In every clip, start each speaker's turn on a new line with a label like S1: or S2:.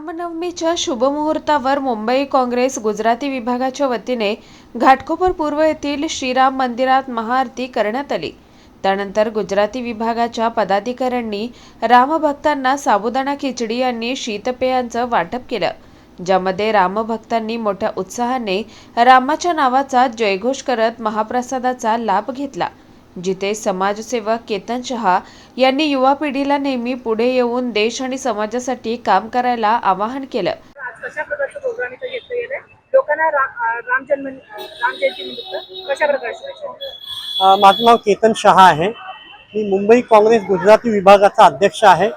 S1: रामनवमीच्या शुभमुहूर्तावर मुंबई काँग्रेस गुजराती विभागाच्या वतीने घाटकोपर पूर्व येथील श्रीराम मंदिरात महाआरती करण्यात आली. त्यानंतर गुजराती विभागाच्या पदाधिकाऱ्यांनी रामभक्तांना साबुदाणा खिचडी आणि शीतपेयांचं वाटप केलं ज्यामध्ये रामभक्तांनी मोठ्या उत्साहाने रामाच्या नावाचा जयघोष करत महाप्रसादाचा लाभ घेतला. जिथे समाजसेवक केतन शहा यांनी युवा पिढीला नेहमी पुढे येऊन देश आणि समाजासाठी काम करायला आवाहन केलं.
S2: आज कशा प्रकारचं प्रोग्राम इथं घेतलं गेलंय? लोकांना रा अं, राम जन्म राम जयंती निमित्त कशा प्रकारे शुभेच्छा
S3: अ, माझं नाव केतन शहा आहे. मी मुंबई काँग्रेस गुजराती विभागाचा अध्यक्ष आहे.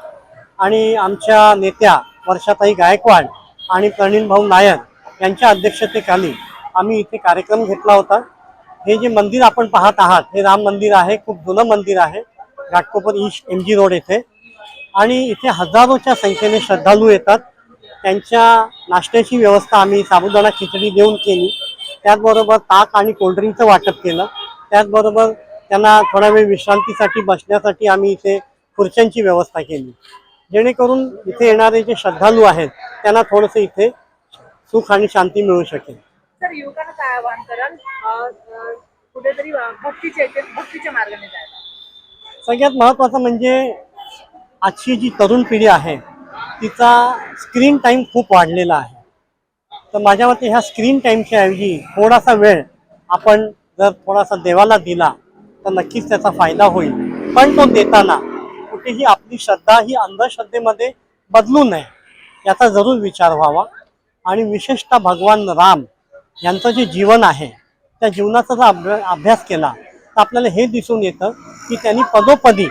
S3: आणि आमच्या नेत्या वर्षाताई गायकवाड आणि प्रवीण भाऊ नायर यांच्या अध्यक्षतेखाली आम्ही इथे कार्यक्रम घेतला होता. हे जे मंदिर आपण पाहत आहात हे राम मंदिर आहे खूप जुनं मंदिर आहे Ghatkopar east M G road येथे. आणि इथे हजारोच्या संख्येने श्रद्धाळू येतात. त्यांच्या नाश्त्याची व्यवस्था आम्ही साबुदाणा खिचडी देऊन केली. त्याचबरोबर ताक आणि कोल्ड्रिंकचं वाटप केलं. त्याचबरोबर त्यांना थोडा वेळ विश्रांतीसाठी बसण्यासाठी आम्ही इथे खुर्च्यांची व्यवस्था केली. जेणेकरून इथे येणारे जे श्रद्धाळू आहेत त्यांना थोडंसं इथे सुख आणि शांती मिळू शकेल.
S2: तर युवकांना काय आवाहन कराल? कुठेतरी भक्तीच्या भक्तीच्या मार्गाने जायला.
S3: सगळ्यात महत्त्वाचं म्हणजे आजची जी तरुण पिढी आहे तिचा स्क्रीन टाईम खूप वाढलेला आहे. तर माझ्या मते ह्या स्क्रीन टाईमच्या ऐवजी थोडासा वेळ आपण जर थोडासा देवाला दिला तर नक्कीच त्याचा फायदा होईल. पण तो देताना कुठेही आपली श्रद्धा ही अंधश्रद्धेमध्ये बदलू नये याचा जरूर विचार व्हावा. आणि विशेषतः भगवान राम यांचं जे जीवन आहे त्या जीवनाचा जर अभ्या अभ्यास केला तर आपल्याला हे दिसून येतं की त्यांनी पदोपदी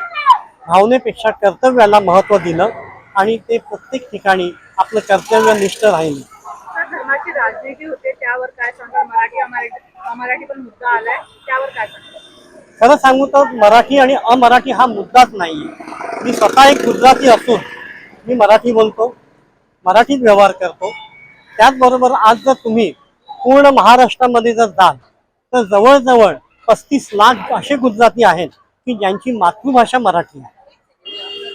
S3: भावनेपेक्षा कर्तव्याला महत्त्व दिलं आणि ते प्रत्येक ठिकाणी आपलं कर्तव्यनिष्ठ राहिले.
S2: तर धर्माची राजनीती होते त्यावर काय सांगाल? मराठी अमराठी मराठी पण मुद्दा आलाय त्यावर काय सांगाल?
S3: खरं सांगू तर मराठी आणि अमराठी हा मुद्दाच नाहीये. मी स्वतः एक गुजराती असून मी मराठी बोलतो मराठीत व्यवहार करतो. त्याचबरोबर आज जर तुम्ही पूर्ण महाराष्ट्रामध्ये जर जाल तर जवळजवळ पस्तीस लाख असे गुजराती आहेत की ज्यांची मातृभाषा मराठी आहे.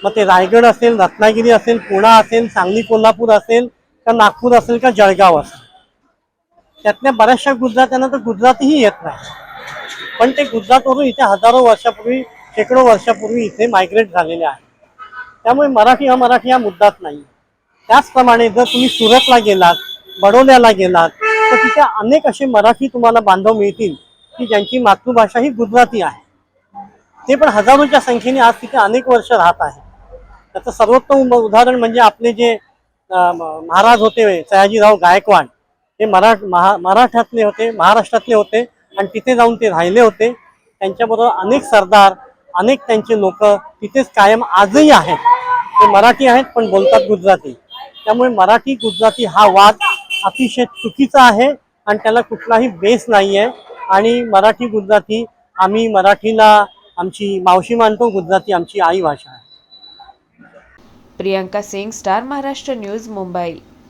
S3: मग ते रायगड असेल रत्नागिरी असेल पुणा असेल सांगली कोल्हापूर असेल का नागपूर असेल का जळगाव असेल. त्यातल्या बऱ्याचशा गुजरात्यांना तर गुजरातीही येत नाही. पण ते गुजरातवरून इथे हजारो वर्षापूर्वी शेकडो वर्षापूर्वी इथे मायग्रेट झालेले आहे त्यामुळे मराठी हा मराठी हा मुद्दाच नाही. त्याचप्रमाणे जर तुम्ही सुरतला गेलात बडोद्याला गेलात तर तिथे अनेक असे मराठी तुम्हाला बांधव मिळतील की ज्यांची मातृभाषा ही गुजराती आहे. ते पण हजारोच्या संख्येने आज तिथे अनेक वर्ष राहत आहे त्याचं सर्वोत्तम उदाहरण म्हणजे आपले जे महाराज होते सयाजीराव गायकवाड हे मराठ महा मराठातले होते महाराष्ट्रातले होते आणि तिथे जाऊन ते राहिले होते. त्यांच्याबरोबर अनेक सरदार अनेक त्यांचे लोक तिथेच कायम आजही आहेत. ते मराठी आहेत पण बोलतात गुजराती. त्यामुळे मराठी गुजराती हा वाद अतिशय चुकीचा आहे आणि त्याला कुठलाही बेस नाही आहे आणि मराठी गुजराती आम्ही मराठीला आमची मावशी मानतो गुजराती आमची आई भाषा आहे.
S1: Priyanka Singh Star Maharashtra news Mumbai.